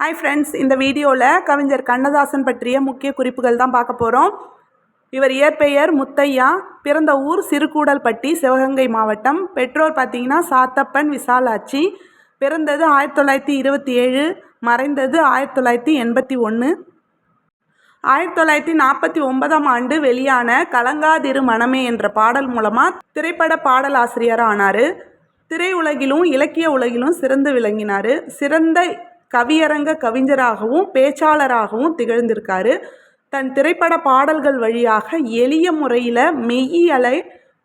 Hi friends இந்த வீடியோவில் கவிஞர் கண்ணதாசன் பற்றிய முக்கிய குறிப்புகள் தான் பார்க்க போகிறோம் இவர் இயற்பெயர் முத்தையா பிறந்த ஊர் சிறுகூடல்பட்டி சிவகங்கை மாவட்டம். பெற்றோர் பார்த்தீங்கன்னா சாத்தப்பன் விசாலாட்சி பிறந்தது ஆயிரத்தி தொள்ளாயிரத்தி இருபத்தி ஏழு மறைந்தது ஆயிரத்தி தொள்ளாயிரத்தி எண்பத்தி ஒன்று ஆயிரத்தி தொள்ளாயிரத்தி நாற்பத்தி ஒன்பதாம் ஆண்டு வெளியான கலங்காதிரு மனமே என்ற பாடல் மூலமாக திரைப்பட பாடலாசிரியராக ஆனார் திரையுலகிலும் இலக்கிய உலகிலும் சிறந்து விளங்கினார். சிறந்த கவியரங்க கவிஞராகவும் பேச்சாளராகவும் திகழ்ந்திருக்காரு. தன் திரைப்பட பாடல்கள் வழியாக எளிய முறையில் மெய்யியலை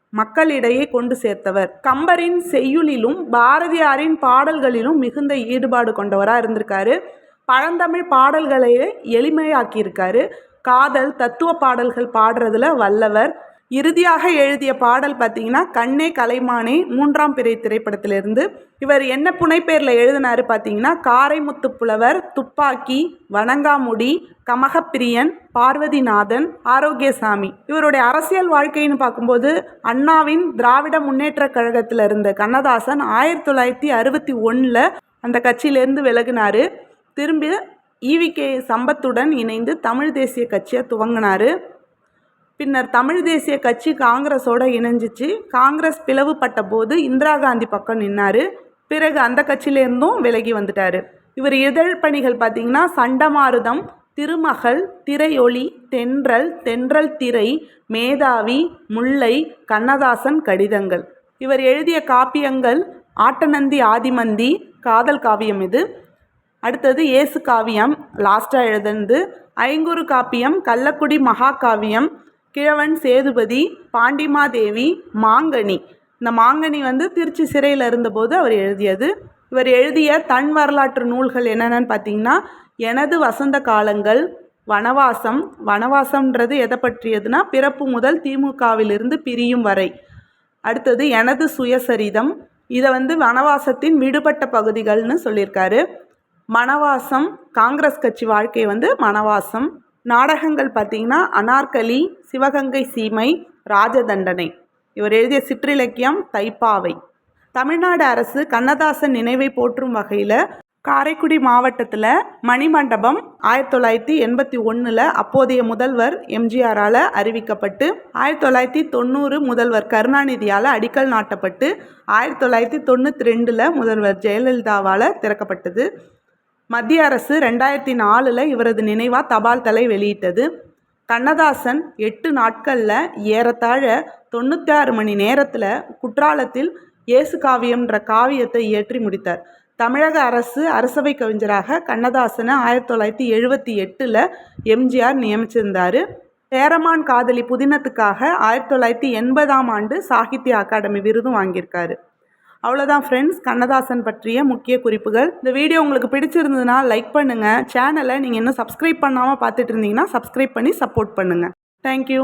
மக்களிடையே கொண்டு சேர்த்தவர். கம்பரின் செய்யுளிலும் பாரதியாரின் பாடல்களிலும் மிகுந்த ஈடுபாடு கொண்டவராக இருந்திருக்காரு. பழந்தமிழ் பாடல்களையே எளிமையாக்கியிருக்காரு. காதல் தத்துவ பாடல்கள் பாடுறதுல வல்லவர். இறுதியாக எழுதிய பாடல் பார்த்தீங்கன்னா கண்ணே கலைமானே மூன்றாம் பிறை திரைப்படத்திலிருந்து. இவர் என்ன புனைப்பேரில் எழுதினாரு பார்த்தீங்கன்னா காரைமுத்து புலவர் துப்பாக்கி வணங்காமுடி கமகப்பிரியன் பார்வதிநாதன் ஆரோக்கியசாமி. இவருடைய அரசியல் வாழ்க்கைன்னு பார்க்கும்போது அண்ணாவின் திராவிட முன்னேற்ற கழகத்தில் இருந்த கண்ணதாசன் ஆயிரத்தி தொள்ளாயிரத்தி அறுபத்தி ஒன்றில் அந்த கட்சியிலேருந்து விலகினார். திரும்பி ஈவிகே சம்பத்துடன் இணைந்து தமிழ் தேசிய கட்சியை துவங்கினார். பின்னர் தமிழ் தேசிய கட்சி காங்கிரஸோட இணைஞ்சிச்சு. காங்கிரஸ் பிளவுபட்ட போது இந்திரா காந்தி பக்கம் நின்னார். பிறகு அந்த கட்சியிலேருந்தும் விலகி வந்துட்டார். இவர் இதழ் பணிகள் பார்த்திங்கன்னா சண்டமாருதம் திருமகள் திரையொளி தென்றல் தென்றல் திரை மேதாவி முல்லை கண்ணதாசன் கடிதங்கள். இவர் எழுதிய காப்பியங்கள் ஆட்டநந்தி ஆதிமந்தி காதல் காவியம் இது. அடுத்தது இயேசு காவியம் லாஸ்ட்டாக எழுதுனது ஐங்குறு காப்பியம் கள்ளக்குடி மகாகாவியம் கிழவன் சேதுபதி பாண்டிமாதேவி மாங்கனி. இந்த மாங்கனி வந்து திருச்சி சிறையில் இருந்தபோது அவர் எழுதியது. இவர் எழுதிய தன் வரலாற்று நூல்கள் என்னென்னு பார்த்தீங்கன்னா எனது வசந்த காலங்கள் வனவாசம் வனவாசம்ன்றது எதை பற்றியதுன்னா பிறப்பு முதல் திமுகவிலிருந்து பிரியும் வரை. அடுத்தது எனது சுயசரிதம் இதை வந்து வனவாசத்தின் விடுபட்ட பகுதிகள்னு சொல்லியிருக்காரு. மனவாசம் காங்கிரஸ் கட்சி வாழ்க்கை வந்து மனவாசம் நாடகங்கள் பார்த்திங்கன்னா அனார்கலி சிவகங்கை சீமை ராஜதண்டனை. இவர் எழுதிய சிற்றிலக்கியம் தைப்பாவை. தமிழ்நாடு அரசு கண்ணதாசன் நினைவை போற்றும் வகையில் காரைக்குடி மாவட்டத்தில் மணிமண்டபம் ஆயிரத்தி தொள்ளாயிரத்தி எண்பத்தி ஒன்றில் அப்போதைய முதல்வர் எம்ஜிஆரால் அறிவிக்கப்பட்டு ஆயிரத்தி தொள்ளாயிரத்தி தொண்ணூறு முதல்வர் கருணாநிதியால் அடிக்கல் நாட்டப்பட்டு ஆயிரத்தி தொள்ளாயிரத்தி தொண்ணூற்றி ரெண்டில் முதல்வர் ஜெயலலிதாவால் திறக்கப்பட்டது. மத்திய அரசு ரெண்டாயிரத்தி நாலில் இவரது நினைவாக தபால் தலை வெளியிட்டது. கண்ணதாசன் எட்டு நாட்களில் ஏறத்தாழ தொண்ணூற்றாறு மணி நேரத்தில் குற்றாலத்தில் இயேசு காவியம்ன்ற காவியத்தை இயற்றி முடித்தார். தமிழக அரசு அரசவை கவிஞராக கண்ணதாசனை ஆயிரத்தி தொள்ளாயிரத்தி எழுபத்தி எட்டில் எம்ஜிஆர் நியமிச்சிருந்தார். சேரமான் காதலி புதினத்துக்காக ஆயிரத்தி தொள்ளாயிரத்தி எண்பதாம் ஆண்டு சாகித்ய அகாடமி விருதும் வாங்கியிருக்காரு. அவ்வளோதான் ஃப்ரெண்ட்ஸ் கண்ணதாசன் பற்றிய முக்கிய குறிப்புகள். இந்த வீடியோ உங்களுக்கு பிடிச்சிருந்ததுன்னா லைக் பண்ணுங்கள் சேனலை நீங்கள் இன்னும் சப்ஸ்கிரைப் பண்ணாமல் பார்த்துட்டு இருந்தீங்கன்னா சப்ஸ்கிரைப் பண்ணி சப்போர்ட் பண்ணுங்கள் தேங்க்யூ